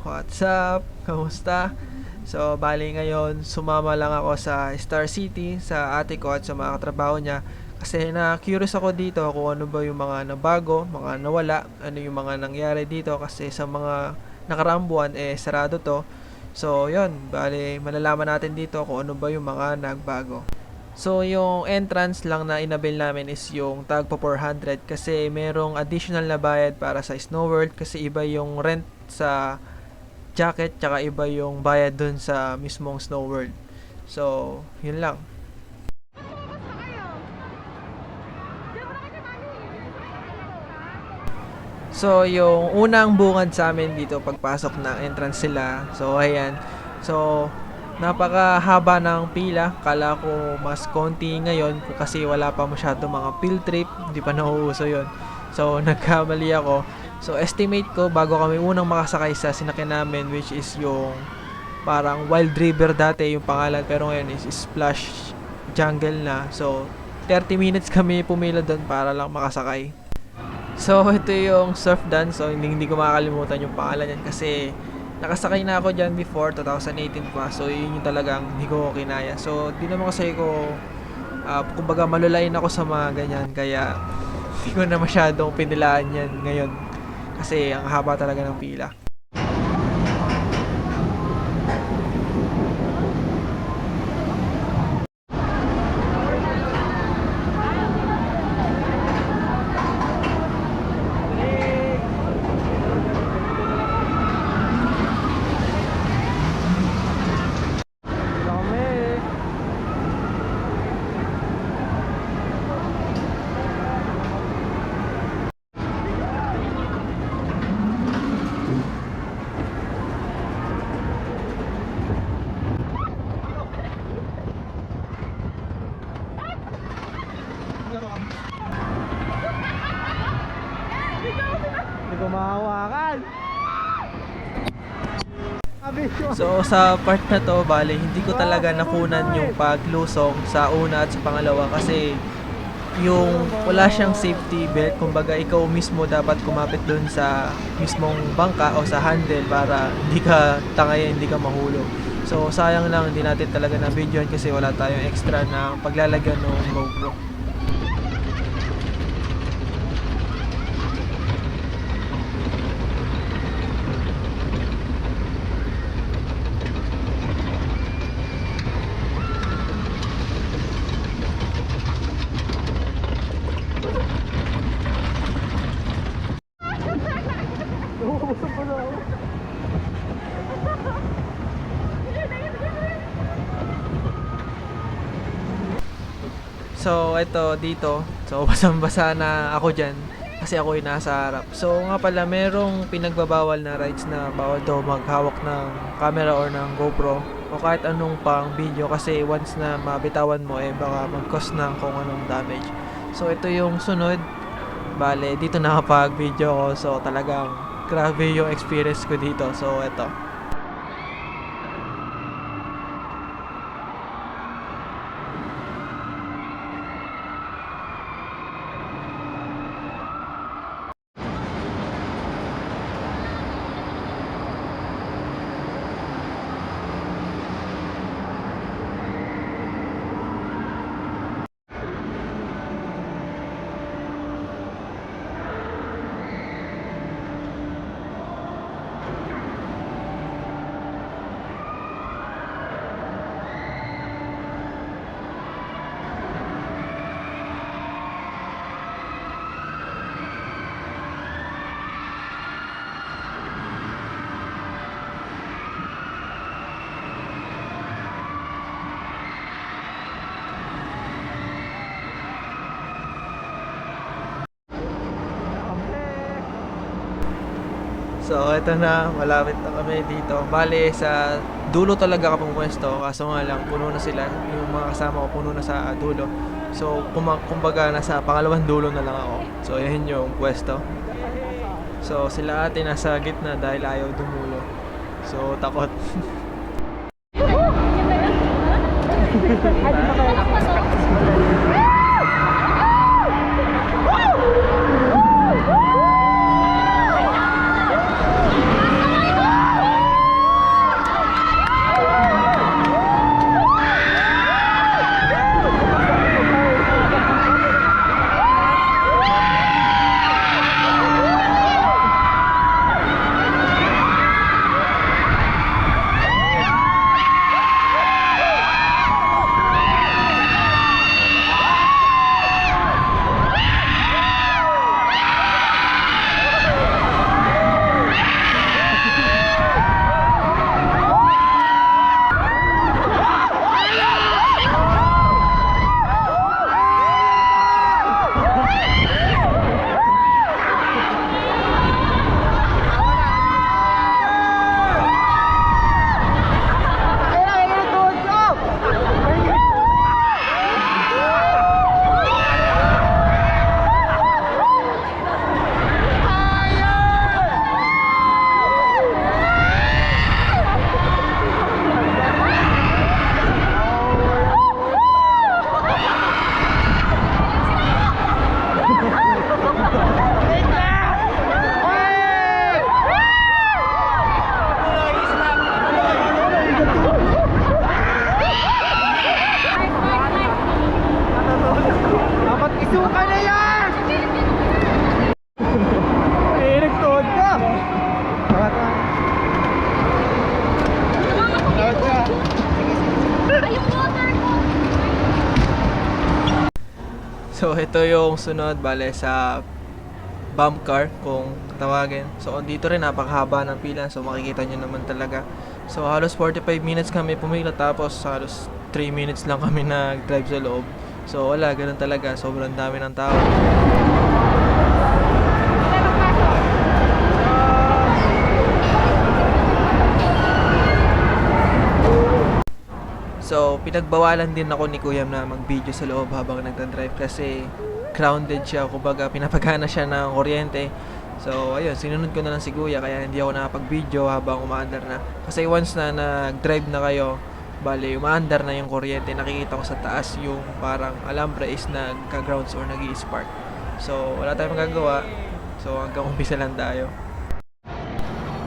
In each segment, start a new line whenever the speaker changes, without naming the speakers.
What's up? Kamusta? So, bali ngayon, sumama lang ako sa Star City sa ate ko at sa mga katrabaho niya kasi na curious ako dito kung ano ba yung mga nabago, mga nawala, ano yung mga nangyari dito kasi sa mga nakaraang buwan eh sarado to. So, yon bali malalaman natin dito kung ano ba yung mga nagbago. So, yung entrance lang na inabil namin is yung tag po 400 kasi merong additional na bayad para sa Snow World kasi iba yung rent sa jacket tsaka iba yung bayad dun sa mismong Snow World. So, yun lang. So, yung unang bungad sa amin dito pagpasok ng entrance sila. So, ayan. So, napakahaba ng pila. Kala ko mas konti ngayon kasi wala pa masyado mga field trip. Hindi pa nauuso yon So, nagkamali ako. So, estimate ko bago kami unang makasakay sa sinakyan namin which is yung parang Wild River dati yung pangalan pero ngayon is Splash Jungle na. So, 30 minutes kami pumila doon para lang makasakay. So, ito yung surf dance. So, hindi, hindi ko makakalimutan yung pangalan yan kasi nakasakay na ako dyan before, 2018 pa. So, yun yung talagang hindi ko kinaya. So, di naman kasi ko, uh, kumbaga malulayin ako sa mga ganyan. Kaya, hindi ko na masyadong pinilaan yan ngayon. Kasi, ang haba talaga ng pila. Kami. Hindi ko mahawakan. So sa part na to, bale, hindi ko talaga nakunan yung paglusong sa una at sa pangalawa kasi yung wala siyang safety belt, kumbaga ikaw mismo dapat kumapit doon sa mismong bangka o sa handle para hindi ka tangayin, hindi ka mahulog. So sayang lang hindi natin talaga na videoan kasi wala tayong extra na paglalagyan ng GoPro. So, ito dito. So, basang-basa na ako dyan. Kasi ako yung nasa harap. So, nga pala, merong pinagbabawal na rides na bawal daw maghawak ng camera or ng GoPro o kahit anong pang video kasi once na mabitawan mo eh baka mag-cause ng kung anong damage. So, ito yung sunod. Bale, dito nakapag-video ko. So, talagang grabe yung experience ko dito. So, ito. So, ito na, malapit na kami dito. Bale, sa dulo talaga kami pwesto. Kaso nga lang, puno na sila. Yung mga kasama ko, puno na sa dulo. So, kumbaga, nasa pangalawang dulo na lang ako. So, yun yung pwesto. So, sila ate nasa gitna dahil ayaw dumulo. So, takot. So, ito yung sunod, bale, sa bump car, kung tawagin. So, dito rin, napakahaba ng pila. So, makikita nyo naman talaga. So, halos 45 minutes kami pumila, tapos halos 3 minutes lang kami nag-drive sa loob. So, wala, ganun talaga. Sobrang dami ng tao. So, pinagbawalan din ako ni Kuya na mag-video sa loob habang nagdadrive kasi grounded siya. Kumbaga, pinapagana siya ng kuryente. So, ayun, sinunod ko na lang si Kuya kaya hindi ako nakapag-video habang umaandar na. Kasi once na nag-drive na kayo, bali, umaandar na yung kuryente, nakikita ko sa taas yung parang alambre is nagka-grounds or nag spark So, wala tayong magagawa. So, hanggang umpisa lang tayo.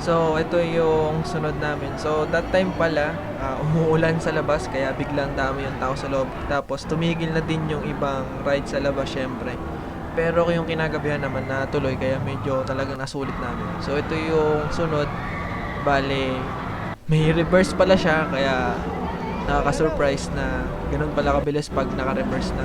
So, ito yung sunod namin. So, that time pala, ah, umuulan sa labas, kaya biglang dami yung tao sa loob. Tapos, tumigil na din yung ibang ride sa labas, syempre. Pero yung kinagabihan naman na tuloy, kaya medyo talagang nasulit namin. So, ito yung sunod. Bale, may reverse pala siya, kaya nakaka-surprise na ganun pala kabilis pag naka-reverse na.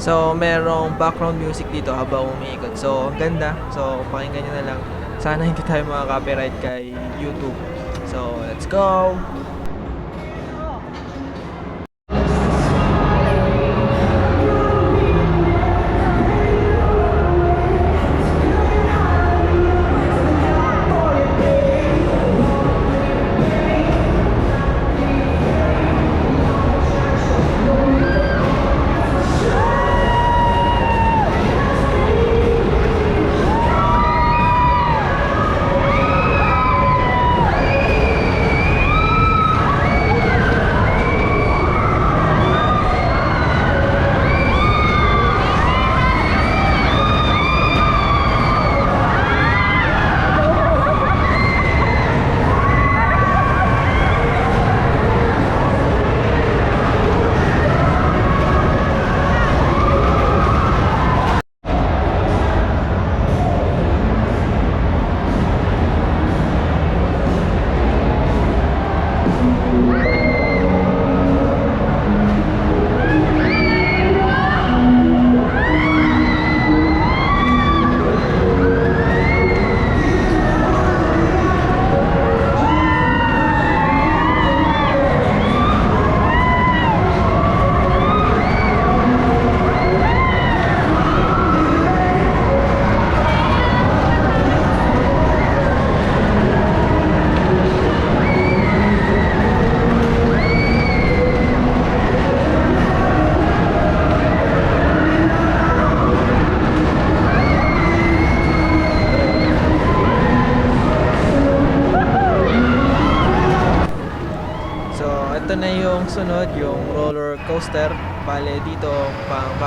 So, merong background music dito habang umiikot. So, ang ganda. So, pakinggan nyo na lang. Sana hindi tayo mga-copyright kay YouTube. So, let's go!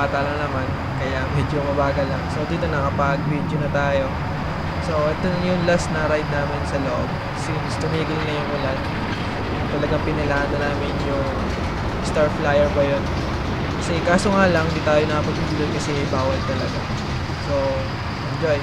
Bata lang naman. Kaya medyo mabagal lang. So, dito nakapag-video na tayo. So, ito na yung last na ride namin sa loob. Since tumigil na yung ulan, talagang pinilahan na namin yung Star Flyer ba yun. Kasi kaso nga lang, di tayo nakapag-video kasi bawal talaga. So, enjoy.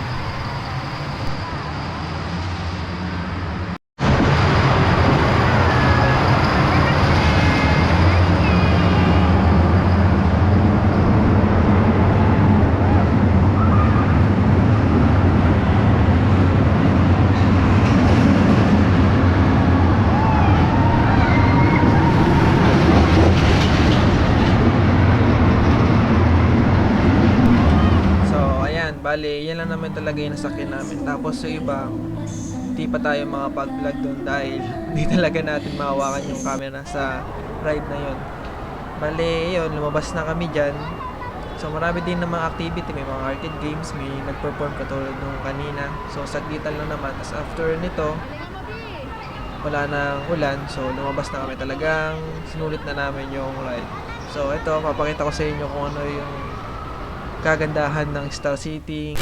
So, ayan, bali, yan lang naman talaga yung nasakyan namin. Tapos yung iba, hindi pa tayo makapag-vlog doon dahil hindi talaga natin mahawakan yung camera sa ride na yun. Bali, yun, lumabas na kami dyan. So, marami din namang activity. May mga arcade games, may nag-perform katulad nung kanina. So, saglitan lang naman. Tapos after nito, wala nang ulan. So, lumabas na kami. Talagang sinulit na namin yung ride. So, ito, papakita ko sa inyo kung ano yung kagandahan ng Star City.